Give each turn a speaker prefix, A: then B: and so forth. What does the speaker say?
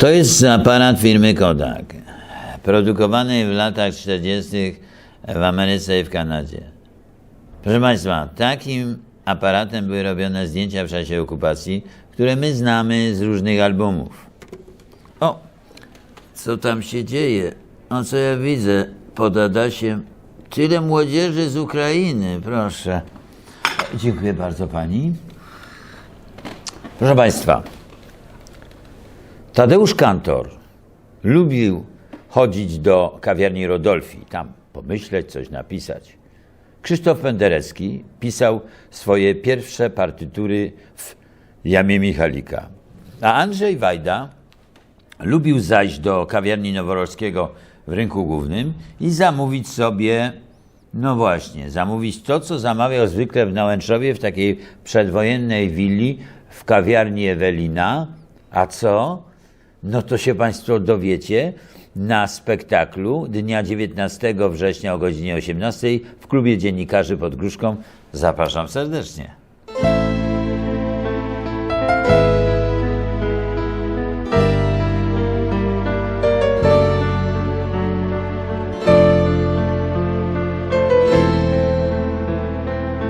A: To jest aparat firmy Kodak, produkowany w latach 40. w Ameryce i w Kanadzie. Proszę Państwa, takim aparatem były robione zdjęcia w czasie okupacji, które my znamy z różnych albumów. O, co tam się dzieje? O, co ja widzę pod Adasiem? Tyle młodzieży z Ukrainy, proszę. Dziękuję bardzo Pani. Proszę Państwa, Tadeusz Kantor lubił chodzić do kawiarni Rodolfi, tam pomyśleć, coś napisać. Krzysztof Penderecki pisał swoje pierwsze partytury w Jamie Michalika. A Andrzej Wajda lubił zajść do kawiarni Noworowskiego w rynku głównym i zamówić sobie, no właśnie, zamówić to, co zamawiał zwykle w Nałęczowie, w takiej przedwojennej willi w kawiarni Ewelina. A co? No to się Państwo dowiecie na spektaklu dnia 19 września o godzinie 18 w klubie dziennikarzy pod Gruszką. Zapraszam serdecznie.